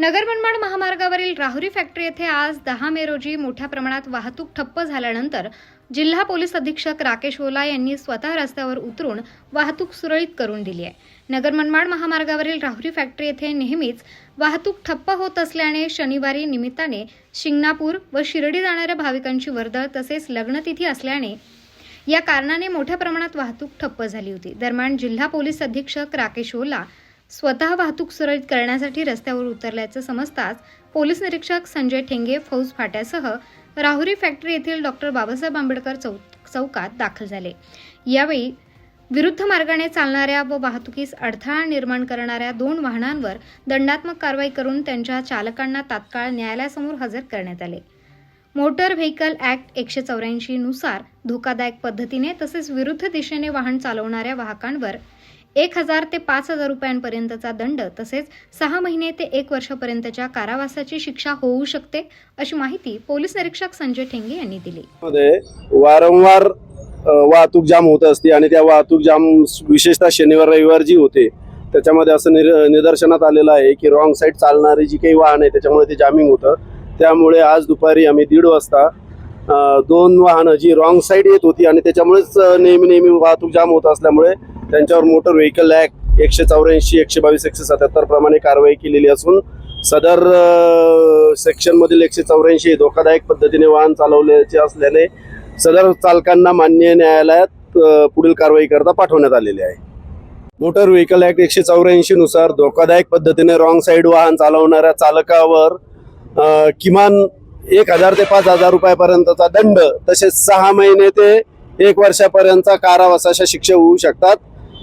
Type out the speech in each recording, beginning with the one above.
नगर मनमाड महामार्गावरील राहुरी फॅक्टरी येथे आज दहा मे रोजी मोठ्या प्रमाणात वाहतूक ठप्प झाल्यानंतर जिल्हा पोलीस अधीक्षक राकेश ओला यांनी स्वतः रस्त्यावर उतरून वाहतूक सुरळीत करून दिली आहे. नगर मनमाड महामार्गावरील राहुरी फॅक्टरी येथे नेहमीच वाहतूक ठप्प होत असल्याने शनिवारी निमित्ताने शिंगणापूर व शिर्डी जाणाऱ्या भाविकांची वर्दळ तसेच लग्नतिथी असल्याने या कारणाने मोठ्या प्रमाणात वाहतूक ठप्प झाली होती. दरम्यान जिल्हा पोलीस अधीक्षक राकेश ओला स्वतः वाहतूक सुरळीत करण्यासाठी रस्त्यावर उतरल्याचं समजताच पोलीस निरीक्षक संजय ठेंगे फौज फाट्यासह राहुरी फॅक्टरी येथील डॉक्टर बाबासाहेब आंबेडकर चौक चौकात दाखल झाले. यावेळी विरुद्ध मार्गाने चालणाऱ्या व वाहतुकीस अडथळा निर्माण करणाऱ्या दोन वाहनांवर दंडात्मक कारवाई करून त्यांच्या चालकांना तात्काळ न्यायालयासमोर हजर करण्यात आले. मोटर व्हेकल ऍक्ट एकशे चौऱ्याऐंशी नुसार धोकादायक पद्धतीने तसेच विरुद्ध दिशेने वाहन चालवणाऱ्या वाहकांवर एक हजार ते पाच हजार रुपयांपर्यंतचा दंड तसेच सहा महिने ते एक वर्षापर्यंतच्या कारावासाची शिक्षा होऊ शकते अशी माहिती पोलीस निरीक्षक संजय ठेंगे यांनी दिली. मध्ये वारंवार वाहतूक जाम होत असते आणि त्या वाहतूक जाम विशेषतः शनिवार रविवार जी होते त्याच्यामध्ये असं निर निदर्शनात आलेलं आहे की रॉंग साईड चालणारी जी काही वाहन आहे त्याच्यामुळे ते जामिंग होतं. त्यामुळे आज दुपारी आम्ही दीड वाजता दोन वाहनं जी रॉंग साईड येत होती आणि त्याच्यामुळेच नेहमी नेहमी वाहतूक जाम होत असल्यामुळे त्यांच्यावर मोटर व्हेकल ॲक्ट एकशे चौऱ्याऐंशी एकशे बावीस एकशे सत्याहत्तर प्रमाणे कारवाई केलेली असून सदर सेक्शनमधील एकशे चौऱ्याऐंशी धोकादायक पद्धतीने वाहन चालवल्याचे असल्याने सदर चालकांना मान्य न्यायालयात पुढील कारवाई करता पाठवण्यात आलेली आहे. मोटर व्हेकल ऍक्ट एकशे चौऱ्याऐंशी नुसार धोकादायक पद्धतीने रॉंग साईड वाहन चालवणाऱ्या चालकावर किमान एक हजार ते पाच हजार रुपयापर्यंतचा दंड तसेच सहा महिने ते एक वर्षापर्यंतचा कारावासाच्या शिक्षा होऊ शकतात.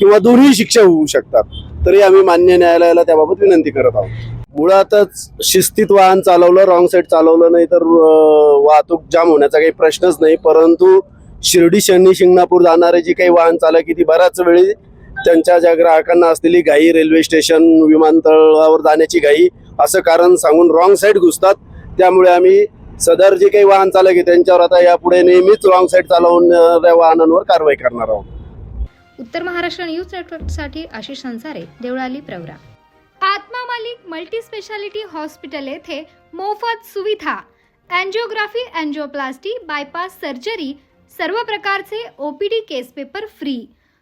किंवा दोन्ही शिक्षा होऊ शकतात. तरी आम्ही मान्य न्यायालयाला त्याबाबत विनंती करत आहोत. मुळातच शिस्तीत वाहन चालवलं रॉंग साईड चालवलं नाही तर वाहतूक जाम होण्याचा काही प्रश्नच नाही. परंतु शिर्डी शनी शिंगणापूर जाणारे जी काही वाहन चालक आहे ती बऱ्याच वेळी त्यांच्या ज्या ग्राहकांना असलेली घाई रेल्वे स्टेशन विमानतळावर जाण्याची घाई असं कारण सांगून रॉंग साईड घुसतात. त्यामुळे आम्ही सदर जे काही वाहन चालक आहे त्यांच्यावर आता यापुढे नेहमीच रॉंग साईड चालवणाऱ्या वाहनांवर कारवाई करणार आहोत. उत्तर महाराष्ट्र न्यूज नेटवर्कसाठी आशिष संसारे देवळाली प्रवरा. आत्मा मालिक मल्टी स्पेशालिटी हॉस्पिटल येथे मोफत सुविधा अँजिओग्राफी अँजिओप्लास्टी बायपास सर्जरी सर्व प्रकारचे OPD case paper free.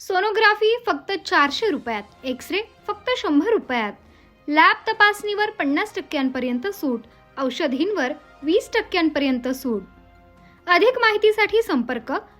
Sonography फक्त चारशे रुपयात एक्सरे फक्त शंभर रुपयात. लॅब तपासणीवर पन्नास टक्क्यांपर्यंत सूट औषधींवर वीस टक्क्यांपर्यंत सूट. अधिक माहितीसाठी संपर्क